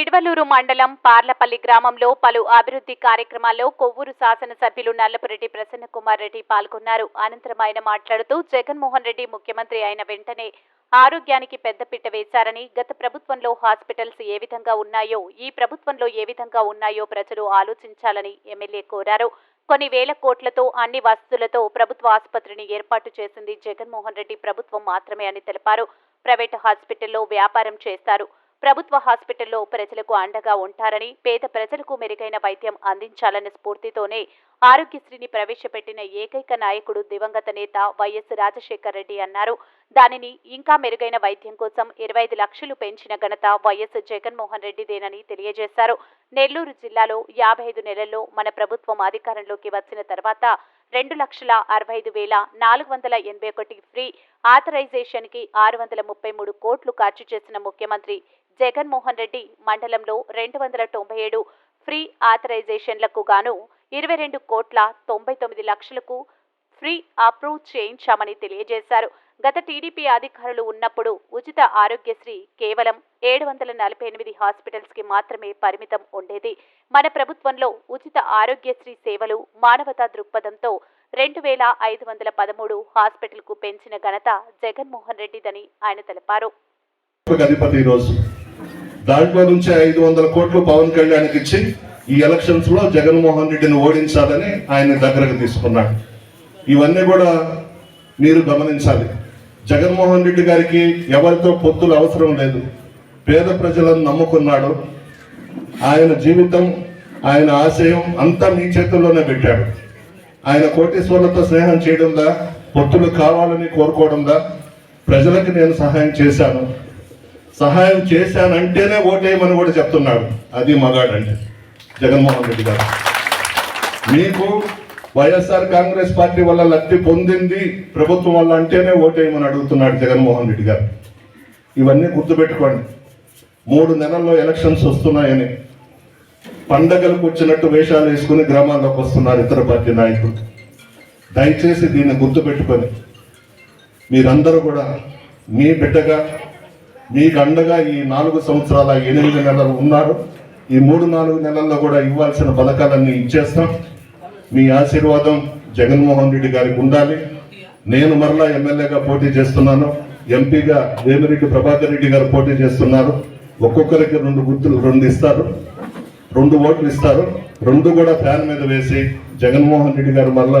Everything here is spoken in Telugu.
పిడవలూరు మండలం పార్లపల్లి గ్రామంలో పలు అభివృద్ధి కార్యక్రమాల్లో కొవ్వూరు శాసనసభ్యులు నల్లపురెడ్డి ప్రసన్నకుమార్ రెడ్డి పాల్గొన్నారు. అనంతరం ఆయన మాట్లాడుతూ జగన్మోహన్ రెడ్డి ముఖ్యమంత్రి అయిన వెంటనే ఆరోగ్యానికి పెద్దపీట వేశారని గత ప్రభుత్వంలో హాస్పిటల్స్ ఏ విధంగా ఉన్నాయో ఈ ప్రభుత్వంలో ఏ విధంగా ఉన్నాయో ప్రజలు ఆలోచించాలని ఎమ్మెల్యే కోరారు. కొన్ని వేల కోట్లతో అన్ని వసతులతో ప్రభుత్వ ఆసుపత్రిని ఏర్పాటు చేసింది జగన్మోహన్ రెడ్డి ప్రభుత్వం మాత్రమే అని తెలిపారు. ప్రైవేటు హాస్పిటల్లో వ్యాపారం చేస్తారు. ప్రభుత్వ హాస్పిటల్లో ప్రజలకు అండగా ఉంటారని పేద ప్రజలకు మెరుగైన వైద్యం అందించాలన్న స్ఫూర్తితోనే ఆరోగ్యశ్రీని ప్రవేశపెట్టిన ఏకైక నాయకుడు దివంగత నేత వైఎస్ రాజశేఖర్ రెడ్డి అన్నారు. దానిని ఇంకా మెరుగైన వైద్యం కోసం ఇరవై ఐదు లక్షలు పెంచిన ఘనత వైఎస్ జగన్మోహన్ రెడ్డిదేనని తెలియజేశారు. నెల్లూరు జిల్లాలో యాభై ఐదు నెలల్లో మన ప్రభుత్వం అధికారంలోకి వచ్చిన తర్వాత రెండు లక్షల అరవై ఐదు వేల నాలుగు వందల ఎనభై ఒకటి ఫ్రీ ఆథరైజేషన్కి ఆరు వందల ముప్పై మూడు కోట్లు ఖర్చు చేసిన ముఖ్యమంత్రి జగన్మోహన్ రెడ్డి మండలంలో రెండు వందల తొంభై ఏడు ఫ్రీ ఆథరైజేషన్లకు గాను ఇరవై రెండు కోట్ల తొంభై తొమ్మిది లక్షలకు ఫ్రీ అప్రూవ్ చేయించామని తెలియజేశారు. గత టీడీపీ అధికారులు ఉన్నప్పుడు ఉచిత ఆరోగ్యశ్రీ కేవలం ఏడు వందల నలభై ఎనిమిది హాస్పిటల్స్కి మాత్రమే పరిమితం ఉండేది. మన ప్రభుత్వంలో ఉచిత ఆరోగ్యశ్రీ సేవలు మానవతా దృక్పథంతో రెండు వేల ఐదు వందల పదమూడు హాస్పిటల్కు పెంచిన ఘనత జగన్మోహన్ రెడ్డిదని ఆయన తెలిపారు. దాంట్లో నుంచి ఐదు వందల కోట్లు పవన్ కళ్యాణ్కి ఇచ్చి ఈ ఎలక్షన్స్లో జగన్మోహన్ రెడ్డిని ఓడించాలని ఆయన దగ్గరకు తీసుకున్నాడు. ఇవన్నీ కూడా మీరు గమనించాలి. జగన్మోహన్ రెడ్డి గారికి ఎవరితో పొత్తులు అవసరం లేదు. పేద ప్రజలను నమ్ముకున్నాడు. ఆయన జీవితం ఆయన ఆశయం అంతా మీ చేతుల్లోనే పెట్టాడు. ఆయన కోటీశ్వర్లతో స్నేహం చేయడందా పొత్తులు కావాలని కోరుకోవడందా ప్రజలకు నేను సహాయం చేశాను. సహాయం చేశానంటేనే ఓటేయమని కూడా చెప్తున్నాడు. అది మగాడంటే. జగన్మోహన్ రెడ్డి గారు. మీకు వైఎస్ఆర్ కాంగ్రెస్ పార్టీ వల్ల లబ్ధి పొందింది ప్రభుత్వం వల్ల అంటేనే ఓటేయమని అడుగుతున్నాడు జగన్మోహన్ రెడ్డి గారు. ఇవన్నీ గుర్తుపెట్టుకోండి. మూడు నెలల్లో ఎలక్షన్స్ వస్తున్నాయని పండగలకు వచ్చినట్టు వేషాలు వేసుకుని గ్రామాల్లోకి వస్తున్నారు ఇతర పార్టీ నాయకులు. దయచేసి దీన్ని గుర్తుపెట్టుకొని మీరందరూ కూడా మీ బిడ్డగా మీకు అండగా ఈ నాలుగు సంవత్సరాల ఎనిమిది నెలలు ఉన్నారు. ఈ మూడు నాలుగు నెలల్లో కూడా ఇవ్వాల్సిన పథకాలన్నీ ఇచ్చేస్తాం. మీ ఆశీర్వాదం జగన్మోహన్ రెడ్డి గారికి ఉండాలి. నేను మరలా ఎమ్మెల్యేగా పోటీ చేస్తున్నాను. ఎంపీగా వేమిరెడ్డి ప్రభాకర్ రెడ్డి గారు పోటీ చేస్తున్నారు. ఒక్కొక్కరికి రెండు గుర్తులు రెండు ఇస్తారు. రెండు ఓట్లు ఇస్తారు. రెండు కూడా ఫ్యాన్ మీద వేసి జగన్మోహన్ రెడ్డి గారు మరలా